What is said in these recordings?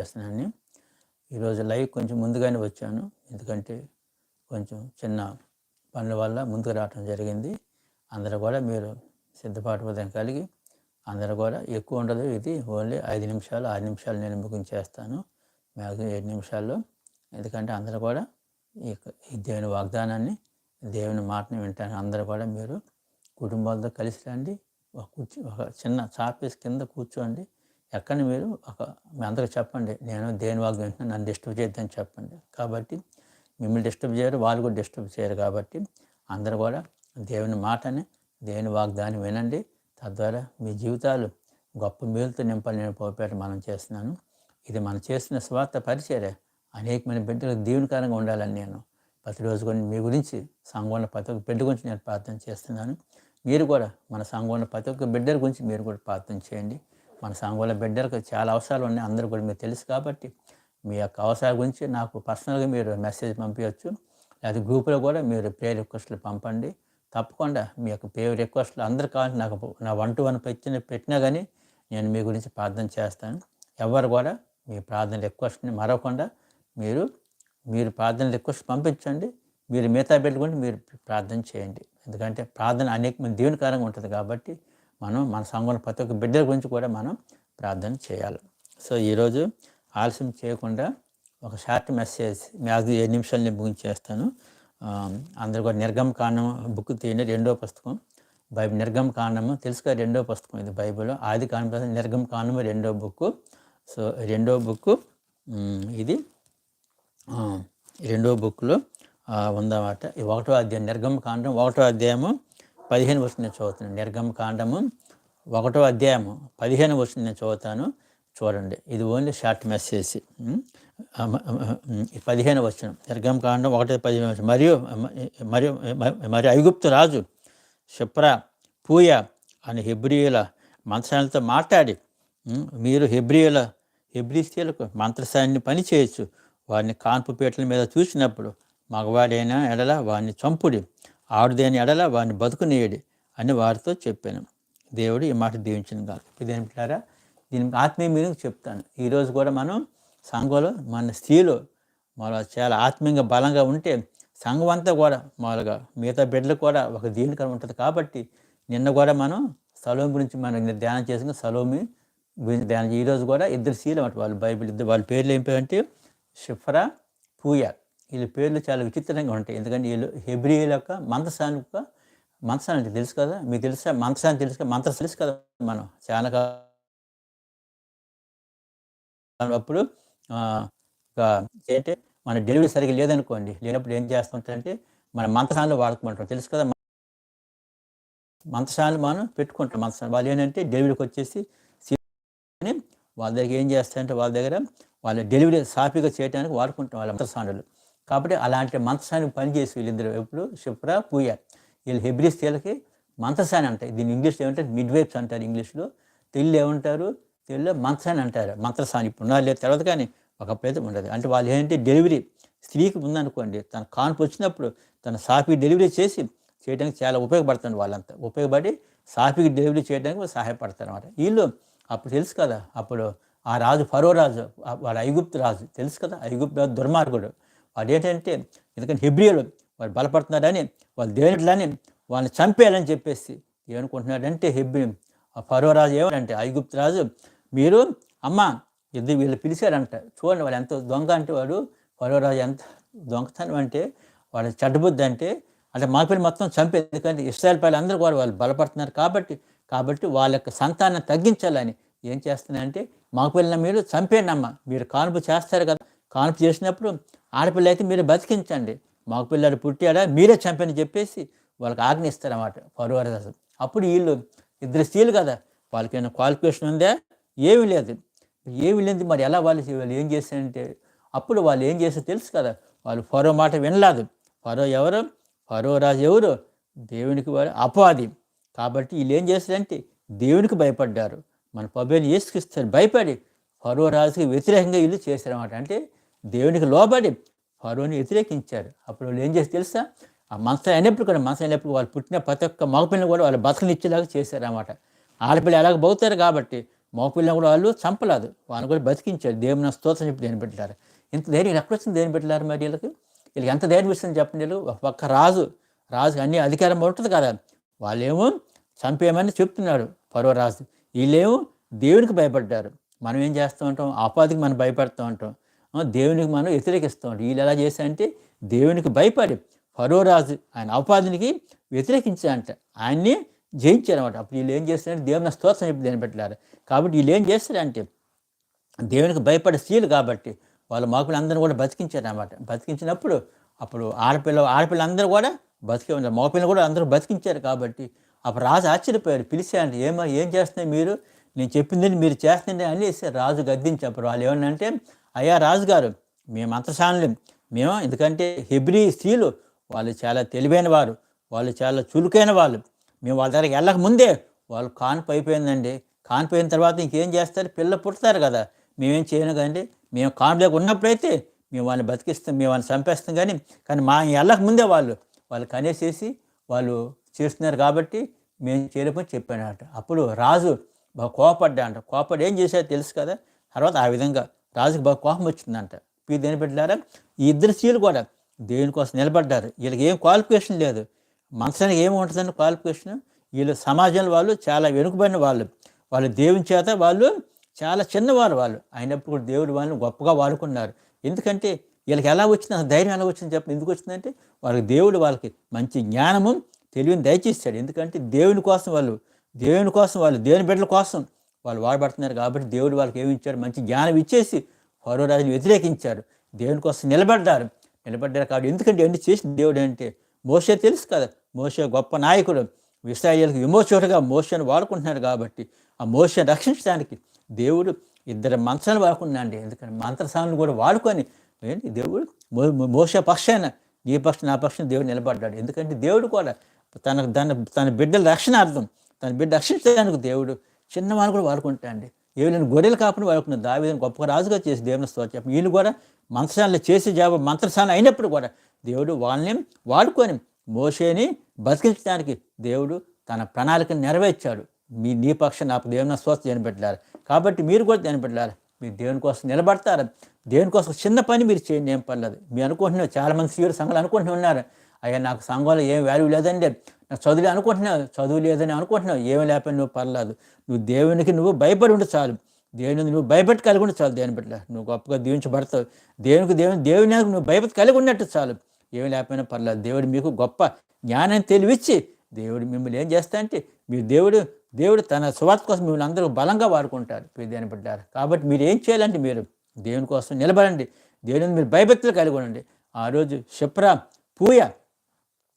చేస్తున్నాను. ఈరోజు లైవ్ కొంచెం ముందుగానే వచ్చాను. ఎందుకంటే కొంచెం చిన్న పనుల వల్ల ముందుకు రావటం జరిగింది. అందరూ కూడా మీరు సిద్ధపాటు ఉదయం కలిగి అందరూ కూడా ఎక్కువ ఉండదు. ఇది ఓన్లీ ఐదు నిమిషాలు ఆరు నిమిషాలు నేను చేస్తాను. మ్యాక్సిమం ఏడు నిమిషాల్లో. ఎందుకంటే అందరూ కూడా ఈ ఈ దేవుని వాగ్దానాన్ని దేవుని మాటని వింటాను. అందరూ కూడా మీరు కుటుంబాలతో కలిసి రండి. ఒక కూర్చో ఒక చిన్న చాపేసి కింద కూర్చోండి. ఎక్కడ మీరు ఒక మీ అందరికి చెప్పండి. నేను దేని వాగ్ వింటున్నాను నన్ను డిస్టర్బ్ చేయొద్దని చెప్పండి. కాబట్టి మిమ్మల్ని డిస్టర్బ్ చేయరు వాళ్ళు కూడా డిస్టర్బ్ చేయరు కాబట్టి అందరూ కూడా దేవుని మాటని దేవుని వాగ్దాన్ని వినండి. తద్వారా మీ జీవితాలు గొప్ప మేలుతో నింపాలి నేను పోపేట మనం చేస్తున్నాను. ఇది మనం చేస్తున్న స్వార్థ పరిచర్య. అనేకమైన బిడ్డలకు దీవెనకరంగా ఉండాలని నేను ప్రతిరోజు కొన్ని మీ గురించి సంఘంలో ప్రతి ఒక్క బిడ్డ గురించి నేను ప్రార్థన చేస్తున్నాను. మీరు కూడా మన సంఘంలో ప్రతి ఒక్క బిడ్డల గురించి మీరు కూడా ప్రార్థన చేయండి. మన సంఘంలో బిడ్డలకు చాలా అవసరాలు ఉన్నాయి. అందరూ కూడా మీకు తెలుసు కాబట్టి మీ యొక్క అవసరాల గురించి నాకు పర్సనల్గా మీరు మెసేజ్ పంపించవచ్చు. లేదా గ్రూపులో కూడా మీరు ప్రేయర్ రిక్వెస్ట్లు పంపండి. తప్పకుండా మీ యొక్క పే రిక్వెస్ట్లు అందరు కావాలి నాకు నా వన్ టు వన్ పెట్టిన పెట్టినా కానీ నేను మీ గురించి ప్రార్థన చేస్తాను. ఎవరు కూడా మీ ప్రార్థన రిక్వెస్ట్ని మరవకుండా మీరు మీరు ప్రార్థన రిక్వెస్ట్ పంపించండి. మీరు మిగతా పెట్టుకుంటే మీరు ప్రార్థన చేయండి. ఎందుకంటే ప్రార్థన అనేక మంది దీవెనకరంగా ఉంటుంది కాబట్టి మనం మన సంఘంలో ప్రతి ఒక్క బిడ్డల గురించి కూడా మనం ప్రార్థన చేయాలి. సో ఈరోజు ఆలస్యం చేయకుండా ఒక షార్ట్ మెసేజ్ మ్యాక్సిమం ఏడు నిమిషాలు నేను బుక్ చేస్తాను. అందరూ కూడా నిర్గమ కాండం బుక్ తీయండి రెండో పుస్తకం. బైబిల్ నిర్గమ కాండము తెలుసుగా రెండో పుస్తకం ఇది బైబిల్ ఆది కాండం నిర్గమ కాండము రెండో బుక్ సో రెండో బుక్ ఇది రెండో బుక్లో ఉందన్నమాట. ఈ ఒకటో అధ్యాయం నిర్గమ కాండం ఒకటో అధ్యాయము పదిహేను వచ్చిన చదువుతాను నిర్గమ కాండము ఒకటో అధ్యాయము పదిహేను వచ్చిన నేను చదువుతాను. చూడండి. ఇది ఓన్లీ షార్ట్ మెసేజ్. పదిహేను వచ్చిన నిర్గమ కాండం ఒకటే పదిహేను వచ్చిన మరియు మరియు మరి ఐగుప్తు రాజు షిప్రా పూయ అని హెబ్రియుల మంత్రాలతో మాట్లాడి మీరు హెబ్రియుల హెబ్రిస్తీలకు మంత్రసాన్ని పని చేయొచ్చు. వారిని కాన్పు పీటల మీద చూసినప్పుడు మగవాడైన ఎడల వారిని చంపుడి. ఆడుదైన ఎడల వారిని బతుకునేయడి అని వారితో చెప్పాను. దేవుడు ఈ మాట దీవించను కాదు ఇదేంటారా దీనికి ఆత్మీయ మీనింగ్ చెప్తాను. ఈరోజు కూడా మనం సంఘంలో మన స్త్రీలు మన చాలా ఆత్మీయంగా బలంగా ఉంటే సంఘం అంతా కూడా మామూలుగా మిగతా బిడ్డలు కూడా ఒక దీనికరం ఉంటుంది కాబట్టి నిన్న కూడా మనం సలోమి గురించి మనం ధ్యానం చేసుకుని సలోమి గురించి ధ్యానం ఈరోజు కూడా ఇద్దరు స్త్రీలు అన్నమాట. వాళ్ళు బైబిల్ ఇద్దరు వాళ్ళ పేర్లు ఏం అంటే షిఫ్రా పూయ. వీళ్ళ పేర్లు చాలా విచిత్రంగా ఉంటాయి. ఎందుకంటే వీళ్ళు హెబ్రియుల యొక్క మంత్రసాని యొక్క మంత్రసాని తెలుసు కదా? మీకు తెలుసా? మంత్రసాని తెలుసు కదా? మంత్రం తెలుసు కదా మనం? చాలా అప్పుడు ఏంటంటే మన డెలివరీ సరిగ్గా లేదనుకోండి. లేనప్పుడు ఏం చేస్తుంటారంటే మన మంత్రసానులు వాడుకుంటాం తెలుసు కదా? మంత్రశాలు మనం పెట్టుకుంటాం. మంత్రశాలు వాళ్ళు ఏంటంటే డెలివరీకి వచ్చేసి వాళ్ళ దగ్గర ఏం చేస్తారంటే వాళ్ళ దగ్గర వాళ్ళ డెలివరీ సాఫీగా చేయడానికి వాడుకుంటాం వాళ్ళ మంత్రశాలు కాబట్టి అలాంటి మంత్రసానికి పనిచేసి వీళ్ళిద్దరు ఎప్పుడు శుభ్ర పూయ వీళ్ళు హెబ్రిస్ తేలకి మంత్రసాని అంటారు. దీన్ని ఇంగ్లీష్లో ఏమంటారు? మిడ్ వైప్స్ అంటారు ఇంగ్లీష్లో. తెలుగు ఏమంటారు? తెలుగులో మంత్రసాని అంటారు. మంత్రసాని ఇప్పుడు ఉన్నారు లేదు తర్వాత కానీ ఒక ప్రయత్నం ఉండదు. అంటే వాళ్ళు ఏంటంటే డెలివరీ స్త్రీకి ఉందనుకోండి తన కాన్పు వచ్చినప్పుడు తన సాఫీ డెలివరీ చేసి చేయడానికి చాలా ఉపయోగపడుతుంది వాళ్ళంతా. ఉపయోగపడి సాఫీకి డెలివరీ చేయడానికి సహాయపడతారు అనమాట వీళ్ళు అప్పుడు తెలుసు కదా అప్పుడు ఆ రాజు ఫరో రాజు వాడు ఐగుప్తు రాజు తెలుసు కదా ఐగుప్తు రాజు దుర్మార్గుడు. వాడు ఏంటంటే ఎందుకంటే హిబ్రియలు వాళ్ళు బలపడుతున్నారని వాళ్ళు దేవునిట్లని వాళ్ళని చంపేయాలని చెప్పేసి ఏమనుకుంటున్నాడంటే హెబ్రి ఆ ఫరో రాజు ఏమంటే ఐగుప్తు రాజు మీరు అమ్మ ఇద్దరు వీళ్ళు పిలిచారంట. చూడండి వాళ్ళు ఎంత దొంగ అంటే వాడు ఫరో రాజు ఎంత దొంగతనం అంటే వాళ్ళ చెడ్డబుద్ధి అంటే అంటే మా పిల్లలు మొత్తం చంపే ఎందుకంటే ఇస్రాయల్ పిల్లలు అందరూ కూడా వాళ్ళు బలపడుతున్నారు కాబట్టి కాబట్టి వాళ్ళ యొక్క సంతానం తగ్గించాలని ఏం చేస్తున్నారంటే వెళ్ళిన మీరు చంపేయండి మీరు కానుపు చేస్తారు కదా. కానుపు చేసినప్పుడు ఆడపిల్ల అయితే మీరు బతికించండి. మగపిల్లలు పుట్టాడా మీరే చంపని చెప్పేసి వాళ్ళకి ఆజ్ఞిస్తారన్నమాట పరువరదాసు అప్పుడు వీళ్ళు ఇద్దరు స్త్రీలు కదా వాళ్ళకి ఏమైనా క్వాలిఫికేషన్ ఉందా? ఏమీ లేదు. ఏమీ లేదు మరి ఎలా వాళ్ళు వాళ్ళు ఏం చేశారంటే అప్పుడు వాళ్ళు ఏం చేస్తే తెలుసు కదా వాళ్ళు ఫరో మాట వినలేదు. ఫరో ఎవరు? ఫరో రాజు ఎవరు? దేవునికి వారు అపవాది. కాబట్టి వీళ్ళు ఏం చేస్తారంటే దేవునికి భయపడ్డారు. మన పబ్బేని ఏసుకిస్తారు భయపడి ఫరో రాజుకి వ్యతిరేకంగా వీళ్ళు చేశారన్నమాట. అంటే దేవునికి లోబడి ఫరోని వ్యతిరేకించారు. అప్పుడు వాళ్ళు ఏం చేసి తెలుసా? ఆ మనసు అయినప్పుడు కూడా మనసు అయినప్పుడు వాళ్ళు పుట్టిన ప్రతి ఒక్క మగపిల్లని కూడా వాళ్ళు బతకనిచ్చేలాగా చేశారన్నమాట. ఆడపిల్ల ఎలాగ బోతారు కాబట్టి మగపిల్లని కూడా వాళ్ళు చంపలేదు. వాళ్ళని కూడా బతికించారు. దేవుని స్తోత్రం చెప్పి దేని పెట్టారు ఇంత ధైర్యం ఎక్కడ వచ్చింది దేని పెట్టారు మరి వీళ్ళకి? వీళ్ళకి ఎంత ధైర్యం ఇస్తుంది చెప్పండి వీళ్ళు. ఒక్క రాజు రాజు అన్ని అధికారం ఉంటుంది కదా. వాళ్ళేమో చంపేయమని చెప్తున్నాడు పర్వరాజు వీళ్ళేమో దేవునికి భయపడ్డారు. మనం ఏం చేస్తూ ఉంటాం? ఆపాదికి మనం భయపడుతూ ఉంటాం. దేవునికి మనం వ్యతిరేకిస్తూ ఉంటాం. వీళ్ళు ఎలా చేశారంటే దేవునికి భయపడి ఫరోరాజు ఆయన ఆపాదినికి వ్యతిరేకించారంట. ఆయన్ని జయించారన్నమాట. అప్పుడు వీళ్ళు ఏం చేస్తారంటే దేవుని స్తోత్రం చెప్పి దేని పెట్టారు. కాబట్టి వీళ్ళు ఏం చేస్తారంటే దేవునికి భయపడే స్త్రీలు కాబట్టి వాళ్ళ మాకులు అందరూ కూడా బతికించారు బతికించినప్పుడు అప్పుడు ఆడపిల్ల ఆడపిల్లందరూ కూడా బతికే ఉన్నారు. మగపిల్లలు కూడా అందరూ బతికించారు కాబట్టి అప్పుడు రాజు ఆశ్చర్యపోయారు పిలిచారు ఏమో ఏం చేస్తున్నాయి మీరు? నేను చెప్పిందని మీరు చేస్తుంది అనేసి రాజు గద్దించి అప్పుడు వాళ్ళు ఏమన్నంటే అయ్యా రాజుగారు మేము అంతశానులేం మేము ఎందుకంటే హెబ్రీ స్త్రీలు వాళ్ళు చాలా తెలివైన వారు వాళ్ళు చాలా చురుకైన వాళ్ళు మేము వాళ్ళ దగ్గరికి వెళ్ళక ముందే వాళ్ళు కాన్పు అయిపోయిందండి. కాన్పు అయిన తర్వాత ఇంకేం చేస్తారు? పిల్ల పుడతారు కదా. మేమేం చేయను కదండి మేము కాన్పులోకి ఉన్నప్పుడైతే మేము వాళ్ళని బతికిస్తాం మేము వాళ్ళని చంపేస్తాం కానీ కానీ మా వెళ్ళక ముందే వాళ్ళు వాళ్ళు కనేసేసి వాళ్ళు చేస్తున్నారు కాబట్టి మేము చేయలేమని అంట అప్పుడు రాజు బాగా కోపడ్డా అంట కోపడి ఏం చేశారో తెలుసు కదా? తర్వాత ఆ విధంగా రాజుకి బాగా కోపం వచ్చిందంట. పీ దేని పెట్టారా ఈ ఇద్దరు స్త్రీలు కూడా దేవుని కోసం నిలబడ్డారు? వీళ్ళకి ఏం క్వాలిఫికేషన్ లేదు. మనసానికి ఏమి ఉంటుందండి క్వాలిఫికేషన్ వీళ్ళు సమాజంలో వాళ్ళు చాలా వెనుకబడిన వాళ్ళు. వాళ్ళు దేవుని చేత వాళ్ళు చాలా చిన్నవారు వాళ్ళు. అయినప్పుడు కూడా దేవుడు వాళ్ళని గొప్పగా వాడుకున్నారు. ఎందుకంటే వీళ్ళకి ఎలా వచ్చింది? ఆ ధైర్యం ఎలా వచ్చింది చెప్పండి. ఎందుకు వచ్చిందంటే వాళ్ళకి దేవుడు వాళ్ళకి మంచి జ్ఞానము తెలివిని దయచేస్తాడు ఎందుకంటే దేవుని కోసం వాళ్ళు దేవుని కోసం వాళ్ళు దేవుని బిడ్డల కోసం వాళ్ళు వాడబడుతున్నారు కాబట్టి దేవుడు వాళ్ళకి ఏమి ఇచ్చారు? మంచి జ్ఞానం ఇచ్చేసి ఫరో రాజుని వ్యతిరేకించారు. దేవుని కోసం నిలబడ్డారు. నిలబడ్డారు కాబట్టి ఎందుకంటే ఎన్ని చేసిన దేవుడు అంటే మోసే తెలుసు కదా. మోసే గొప్ప నాయకుడు. ఇస్రాయేల్కి విమోచకుడుగా మోసను వాడుకుంటున్నాడు కాబట్టి ఆ మోసను రక్షించడానికి దేవుడు ఇద్దరు మంత్రాలు వాడుకున్నాండి ఎందుకంటే మంత్రసాలను కూడా వాడుకొని ఏంటి? దేవుడు మోస పక్షాన నీ పక్షం నా పక్షం దేవుడు నిలబడ్డాడు. ఎందుకంటే దేవుడు కూడా తన తన తన బిడ్డల రక్షణార్థం తన బిడ్డ రక్షించడానికి దేవుడు చిన్నవాళ్ళు కూడా వాడుకుంటా అండి. ఏమైనా గొర్రెలు కాకుండా వాడుకున్న దావిదని గొప్ప రాజుగా చేసి దేవుని స్తోత్రం వీళ్ళు కూడా మంత్రశాలలో చేసే జాబ మంత్రశాల అయినప్పుడు కూడా దేవుడు వాళ్ళని వాడుకొని మోసేని బతికించడానికి దేవుడు తన ప్రణాళికను నెరవేర్చాడు. మీ నీ పక్షం నాకు దేవుని స్వస్థ జనపెట్టారు కాబట్టి మీరు కూడా జనపెట్టారు మీరు దేవుని కోసం నిలబడతారు? దేవుని కోసం చిన్న పని మీరు చేయండి ఏం పర్లేదు. మీరు అనుకుంటున్నారు చాలా మంది సీరు సంఘాలు అనుకుంటూ ఉన్నారు అయ్యా నాకు సంఘంలో ఏం వాల్యూ లేదండి. నాకు చదువులే అనుకుంటున్నావు చదువు లేదని అనుకుంటున్నావు ఏమి లేకపోయినా నువ్వు పర్లేదు. నువ్వు దేవునికి నువ్వు భయపడి ఉంటే చాలు. దేవుని నువ్వు భయపెట్టి కలిగి ఉంటే చాలు దేవుని బిడ్డ నువ్వు గొప్పగా దీవించబడతావు. దేవునికి దేవుని దేవుని నువ్వు భయపెట్టి కలిగి ఉన్నట్టు చాలు. ఏమి లేకపోయినా పర్లేదు. దేవుడు మీకు గొప్ప జ్ఞానం తెలివిచ్చి దేవుడు మిమ్మల్ని ఏం చేస్తా అంటే మీ దేవుడు దేవుడు తన స్వార్థ కోసం మిమ్మల్ని అందరూ బలంగా వాడుకుంటారు. దేని పడ్డారు కాబట్టి మీరు ఏం చేయాలంటే మీరు దేవుని కోసం నిలబడండి. దేవుని మీరు భయభక్తులు కలిగి ఉండండి. ఆ రోజు శుప్ర పూయ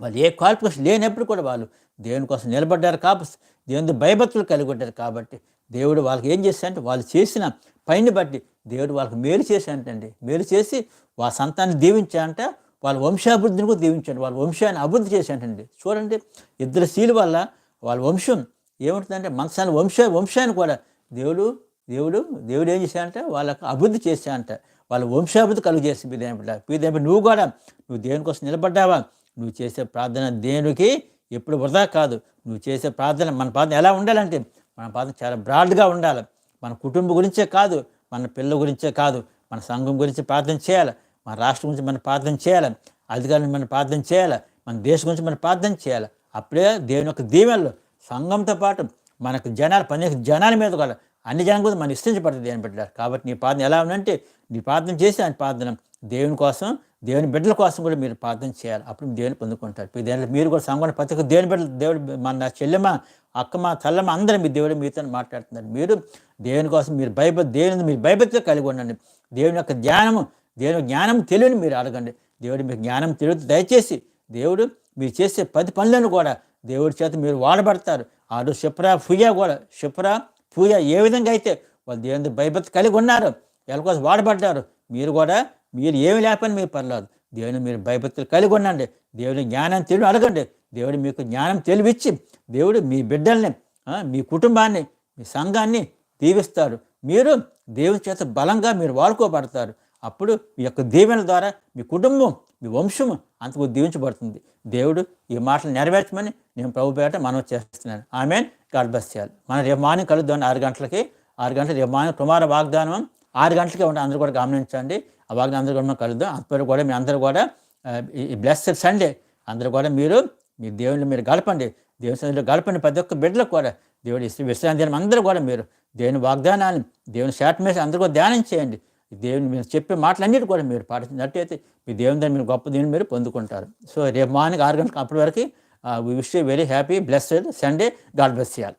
వాళ్ళు ఏ క్వాలిఫికేషన్ లేనప్పుడు కూడా వాళ్ళు దేవుని కోసం నిలబడ్డారు కాబట్టి దేవుని భయభక్తులు కలిగి ఉంటారు కాబట్టి దేవుడు వాళ్ళకి ఏం చేశాడంటే వాళ్ళు చేసిన పైని బట్టి దేవుడు వాళ్ళకి మేలు చేశాడంటండి. మేలు చేసి వాళ్ళ సంతాన్ని దీవించాడంట వాళ్ళ వంశాభివృద్ధిని కూడా దీవించాడు వాళ్ళ వంశాన్ని అభివృద్ధి చేశాడండి చూడండి ఇద్దరు స్త్రీల వల్ల వాళ్ళ వంశం ఏముంటుందంటే మనసాన్ని వంశ వంశాన్ని కూడా దేవుడు దేవుడు దేవుడు ఏం చేశాడంటే వాళ్ళకు అభివృద్ధి చేశాడంట. వాళ్ళ వంశాభివృద్ధి కలుగు చేసి పీదేపడ్డ పీదేప నువ్వు కూడా నువ్వు దేవుని కోసం నిలబడ్డావా? నువ్వు చేసే ప్రార్థన దేనికి? ఎప్పుడు వృధా కాదు. నువ్వు చేసే ప్రార్థన మన ప్రార్థన ఎలా ఉండాలంటే మన ప్రార్థన చాలా బ్రాడ్గా ఉండాలి. మన కుటుంబం గురించే కాదు మన పిల్లల గురించే కాదు మన సంఘం గురించి ప్రార్థన చేయాలి మన రాష్ట్రం గురించి మనం ప్రార్థన చేయాలి అధికారులను మనం ప్రార్థన చేయాలి మన దేశం గురించి మనం ప్రార్థన చేయాలి. అప్పుడే దేవుని యొక్క దీవెనలు సంఘంతో పాటు మనకు జనాలు పని జనాల మీద కూడా అన్ని జనం కూడా మనం ఇష్టించబడుతుంది అని బిడ్డలు కాబట్టి నీ ప్రార్థన ఎలా ఉందంటే నీ ప్రార్థన చేసి ఆయన ప్రార్థన దేవుని కోసం దేవుని బిడ్డల కోసం కూడా మీరు ప్రార్థన చేయాలి. అప్పుడు దేవుని పొందుకుంటారు. ఇప్పుడు దేని మీరు కూడా సంఘం ప్రతి ఒక్క దేవుని బిడ్డలు దేవుడు మన చెల్లెమ్మ అక్కమ్మ తల్లమ్మ అందరం మీ దేవుడు మీతో మాట్లాడుతున్నారు. మీరు దేవుని కోసం మీరు భయపడి దేవుని మీరు భయభక్తితో కలిగి ఉండండి. దేవుని యొక్క జ్ఞానము దేవుని జ్ఞానం తెలియని మీరు అడగండి. దేవుడు మీకు జ్ఞానం తెలియదు దయచేసి దేవుడు మీరు చేసే పది పనులను కూడా దేవుడి చేత మీరు వాడబడతారు. ఆడు రోజు శుప్రా ఫుయా కూడా శుప్రా పూజ ఏ విధంగా అయితే వాళ్ళు దేవుని భయభక్తి కలిగి ఉన్నారు వీళ్ళ కోసం వాడబడ్డారు మీరు కూడా మీరు ఏమి లేకపోయినా మీరు పర్లేదు. దేవుని మీరు భయభక్తులు కలిగి ఉండండి. దేవుని జ్ఞానం తెలివి అడగండి. దేవుడు మీకు జ్ఞానం తెలివిచ్చి దేవుడు మీ బిడ్డల్ని మీ కుటుంబాన్ని మీ సంఘాన్ని దీవిస్తాడు మీరు దేవుని చేత బలంగా మీరు వాడుకోబడతారు. అప్పుడు మీ యొక్క దీవెనల ద్వారా మీ కుటుంబం మీ వంశము అంతకు దీవించబడుతుంది. దేవుడు ఈ మాటలు నెరవేర్చమని నేను ప్రభు పేట మనం చేస్తున్నాను. ఆమెన్. గాడ్ బస్ చేయాలి. మనం రేపు మార్నింగ్ కలుద్దాం ఆరు గంటలకి. ఆరు గంటలకి రేపు మార్నింగ్ కుమార వాగ్దానం. ఆరు గంటలకే ఉంటే అందరూ కూడా గమనించండి. ఆ వాగ్దానం అందరూ కూడా మనం కలుద్దాం. అప్పటి కూడా మీ అందరూ కూడా ఈ బ్లెస్డ్ సండే అందరూ కూడా మీరు మీ దేవుని మీరు గడపండి. దేవుని సందులో గడపండి. ప్రతి ఒక్క బిడ్డలకు కూడా దేవుడి ఇష్ట విశ్రాంతి దినం అందరూ కూడా మీరు దేవుని వాగ్దానాన్ని దేవుని శాట్ మేసి అందరూ కూడా ధ్యానం చేయండి. దేవుని మీరు చెప్పే మాటలన్నిటి కూడా మీరు పాటించినట్టయితే మీ దేవుని దాన్ని మీరు గొప్ప దేవుని మీరు పొందుకుంటారు. సో రేపు మార్నింగ్ ఆరు గంటలకు అప్పటి వరకు Uh, we wish you a very happy, blessed Sunday. God bless you all.